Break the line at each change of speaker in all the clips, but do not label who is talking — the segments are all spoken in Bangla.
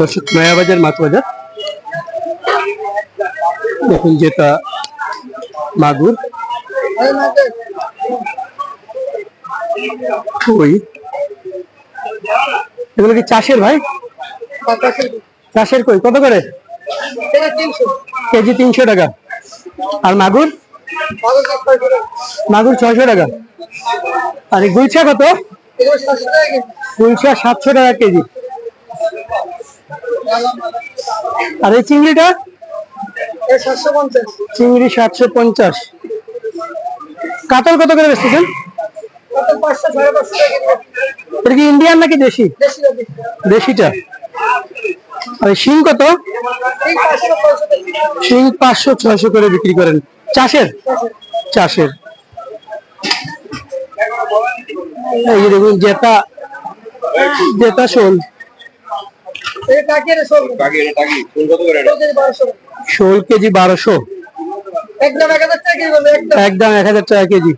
দর্শক, নয়াবাজার মাছ বাজার দেখুন যেটা মাগুর। এগুলো কি চাষের ভাই? চাষের কই? কত করে? কেজি তিনশো টাকা। আর মাগুর? মাগুর ছয়শো টাকা। আর গুলছা কত? গুলছা সাতশো টাকা কেজি। আর এই চিংড়িটা? চিংড়ি সাতশো পঞ্চাশ। কাতল কত করে বেচতেছেন? এটা কি ইন্ডিয়ান নাকি দেশি? দেশিটা। আর শিং কত? শিং পাঁচশো, ছয়শো করে বিক্রি করেন। চাষের? চাষের। এই দেখুন জেতা জেতা শোল। শোল। কেজি বারোশো।
একদম এক হাজার টাকা একদম।
এক হাজার টাকা কেজি।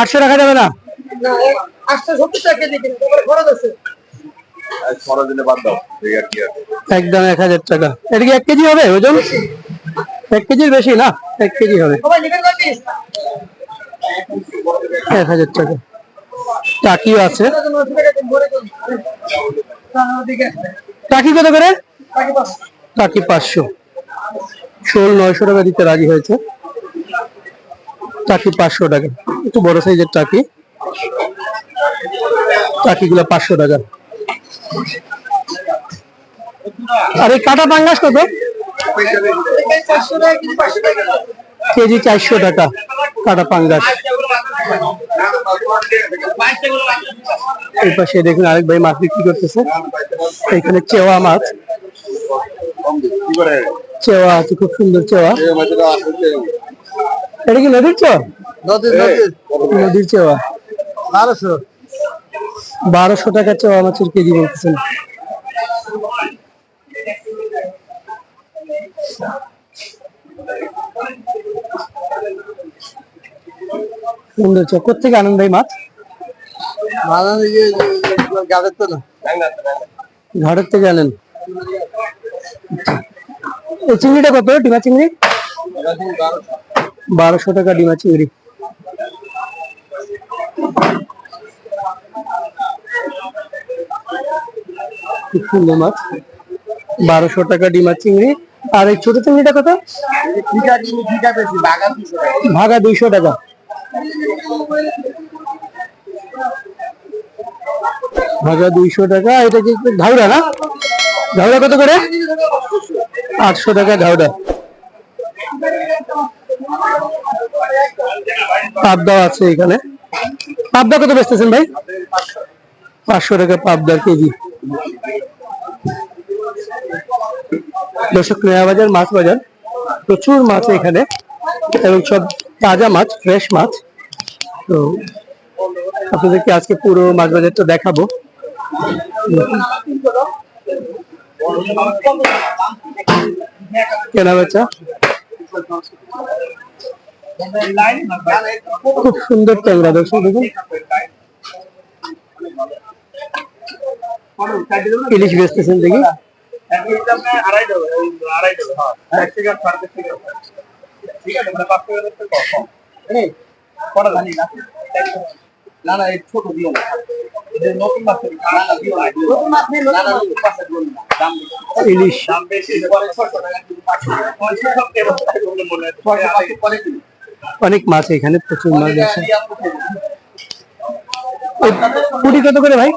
আটশো
রাখা যাবে না? একদম এক হাজার টাকা। এটা কি এক কেজি হবে ওজন? এক কেজির বেশি না? এক কেজি হবে। এক হাজার টাকা। টাকিও আছে। টাকি কত করে? টাকি পাঁচশো। শোল নয়শো টাকা দিতে রাজি হয়েছে। টাকি পাঁচশো টাকা। একটু বড় সাইজের টাকি। টাকিগুলো পাঁচশো টাকা। আর এই কাটা পাঙ্গাস কত?
কেজি
চারশো টাকা কাটা পাঙ্গাস। এই পাশে দেখুন আরেক ভাই মাছ বিক্রি করতেছে। এখানে চেওয়া মাছ। চেওয়া আছে খুব সুন্দর চেওয়া। এটা কি নদীর চেওয়া?
নদীর।
নদীর চেওয়া।
বারোশো।
বারোশো টাকা চেওয়া মাছের কেজি বলতেছেন। সুন্দর চেওয়া কোথেকে আনন্দ ভাই মাছ? ঘাটের থেকে আনেন। চিংড়িটা কত? ডিমা চিংড়ি? বারোশো টাকা ডিমা চিংড়ি। মাছ? বারোশো টাকা ডিমা চিংড়ি। আর এই ছোট চিংড়িটা কত? ভাগা দুইশো টাকা। ভাগা দুইশো টাকা। এটা কি ধাউরা না? ধাউরা কত করে? আটশো টাকা ধাউরা পাবদা আছে এখানে। পাবদা কত বেচতেছেন ভাই? পাঁচশো টাকা পাবদার কেজি। দর্শক বাজার মাছ বাজার প্রচুর মাছ এখানে, এবং সব তাজা মাছ ফ্রেশ মাছ। তো আপনাদেরকে আজকে পুরো মাছ বাজারটা দেখাবো। কেনা বেচা। খুব সুন্দর ট্যাংরা, দর্শক দেখুন। ইলিশ বেচতেছেন দেখি।
না না এই ছোট দিও না। এই নতুন মাছ না না দিও না নতুন মাছ নেই নতুন মাছ? পাঁচশো দিও না দাম বেশি।
ইলিশ।
দাম বেশি পরে ছশো টাকা কিন্তু পাঁচশো টাকা। পয়সা সব দেবো মনে হয় পরে
অনেক মাছ এখানে প্রচুর মাছ আছে। পুটি কত করে ভাই?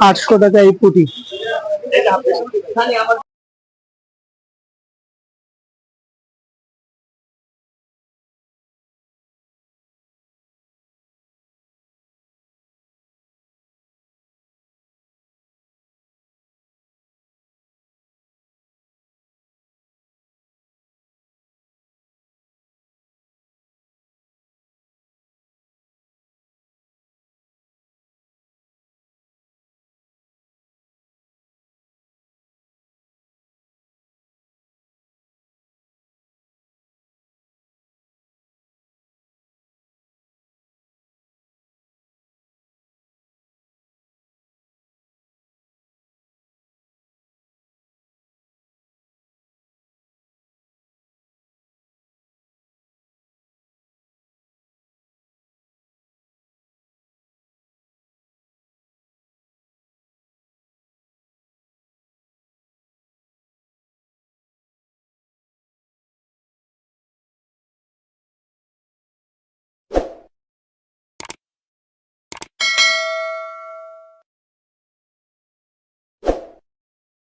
আটশো টাকা এই পুটি।